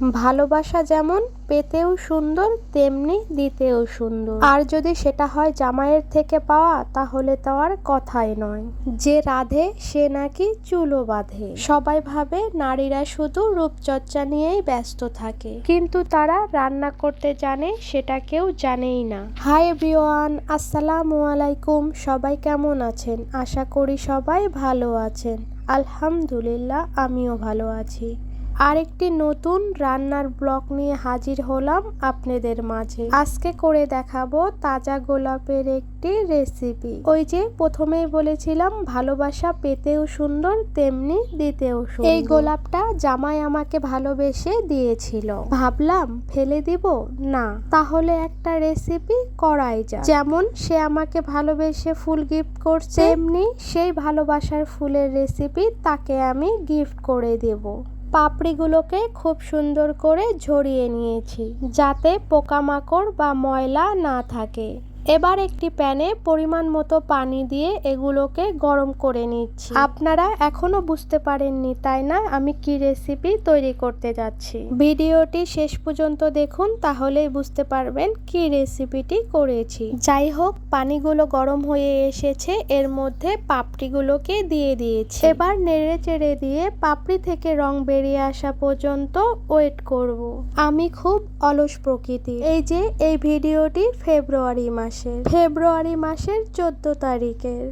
ভালোবাসা যেমন পেতেও সুন্দর, তেমনি দিতেও সুন্দর। আর যদি সেটা হয় জামাইয়ের থেকে পাওয়া, তাহলে তো আর কথাই নয়। যে রাধে, সে নাকি চুলো বাঁধে। সবাই ভাবে নারীরা শুধু রূপচর্চা নিয়েই ব্যস্ত থাকে। কিন্তু তারা রান্না করতে জানে, সেটা কেউ জানেই না। হাই এভরিওয়ান, আসসালামু আলাইকুম। সবাই কেমন আছেন? আশা করি সবাই ভালো আছেন। আলহামদুলিল্লাহ, আমিও ভালো আছি। আরেকটি নতুন রান্নার ব্লগ নিয়ে হাজির হলাম আপনাদের মাঝে। আজকে করে দেখাবো তাজা গোলাপের একটি রেসিপি ওই যে প্রথমেই বলেছিলাম, ভালোবাসা পেতেও সুন্দর, তেমনি দিতেও সুন্দর। এই গোলাপটা জামাই আমাকে ভালোবেসে দিয়েছিল। ভাবলাম ফেলে দিব? না। তাহলে একটা রেসিপি করাই যায় যেমন সে আমাকে ভালোবেসে ফুল গিফট করছে, তেমনি সেই ভালোবাসার ফুলের রেসিপি তাকে আমি গিফট করে দেব। পাপড়িগুলোকে খুব সুন্দর করে ঝরিয়ে নিয়েছি যাতে পোকামাকড় বা ময়লা না থাকে। এবার একটি প্যানে পরিমাণ মতো পানি দিয়ে এগুলোকে গরম করে নিচ্ছি। আপনারা এখনও বুঝতে পারেননি, তাই না? আমি কি রেসিপি তৈরি করতে যাচ্ছি। ভিডিওটি শেষ পর্যন্ত দেখুন, তাহলেই বুঝতে পারবেন কি রেসিপিটি করেছি। যাই হোক, পানিগুলো গরম হয়ে এসেছে, এর মধ্যে পাপড়িগুলোকে দিয়ে দিয়েছি। এবার নেড়ে চেড়ে দিয়ে পাপড়ি থেকে রং বেরিয়ে আসা পর্যন্ত ওয়েট করব। আমি খুব অলস প্রকৃতি এই যে, এই ভিডিওটি ফেব্রুয়ারি মাসে। ফেব্রুয়ারি মাসের চোদ্দ তারিখের।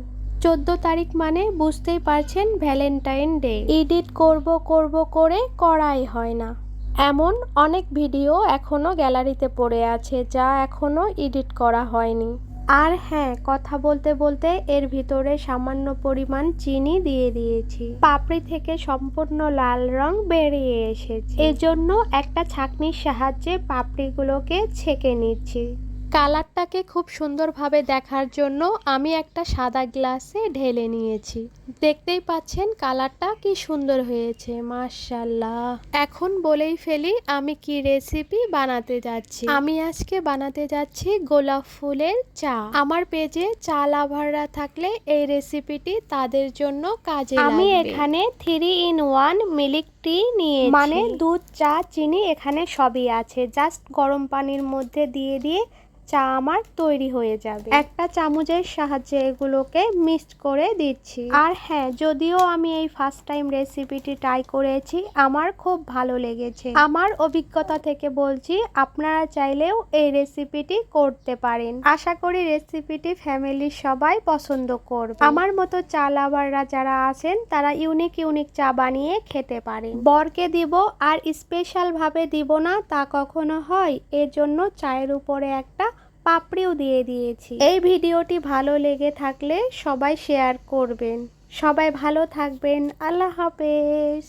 চোদ্দ তারিখ মানে বুঝতেই পারছেন ভ্যালেন্টাইন ডে। এডিট করব করব করে করাই হয় না। এমন অনেক ভিডিও এখনও গ্যালারিতে পড়ে আছে যা এখনও এডিট করা হয়নি। আর হ্যাঁ কথা বলতে বলতে এর ভিতরে সামান্য পরিমাণ চিনি দিয়ে দিয়েছি। পাপড়ি থেকে সম্পূর্ণ লাল রং বেরিয়ে এসেছে। এজন্য একটা ছাকনির সাহায্যে পাপড়িগুলোকে ছেঁকে নিচ্ছি। কালারটাকে খুব সুন্দরভাবে দেখার জন্য আমি একটা সাদা গ্লাসে ঢেলে নিয়েছি। দেখতেই পাচ্ছেন কালারটা কি সুন্দর হয়েছে মার্শাল্লাহ এখন বলেই ফেলি আমি কি রেসিপি বানাতে যাচ্ছি। আমি আজকে বানাতে যাচ্ছি গোলাপ ফুলের চা। আমার পেজে চা লাভাররা থাকলে এই রেসিপিটি তাদের জন্য কাজে আমি এখানে থ্রি ইন ওয়ান মিল্ক টি নিয়ে মানে দুধ, চা, চিনি এখানে সবই আছে। জাস্ট গরম পানির মধ্যে দিয়ে দিয়ে চা আমার তৈরি হয়ে যাবে। একটা চামচের সাহায্যে এগুলোকে মিক্সড করে দিচ্ছি। আর হ্যাঁ যদিও আমি এই ফার্স্ট টাইম রেসিপিটি ট্রাই করেছি, আমার খুব ভালো লেগেছে। আমার অভিজ্ঞতা থেকে বলছি, আপনারা চাইলেও এই রেসিপিটি করতে পারেন। আশা করি রেসিপিটি ফ্যামিলির সবাই পছন্দ করবে। আমার মতো চা লাভাররা যারা আছেন, তারা ইউনিক ইউনিক চা বানিয়ে খেতে পারেন। বরকে দিব আর স্পেশাল ভাবে দিব না তা কখনো হয়। এর জন্য চায়ের উপরে একটা পাপড়িও দিয়ে দিয়েছি। এই ভিডিওটি ভালো লেগে থাকলে সবাই শেয়ার করবেন। সবাই ভালো থাকবেন। আল্লাহ হাফেজ।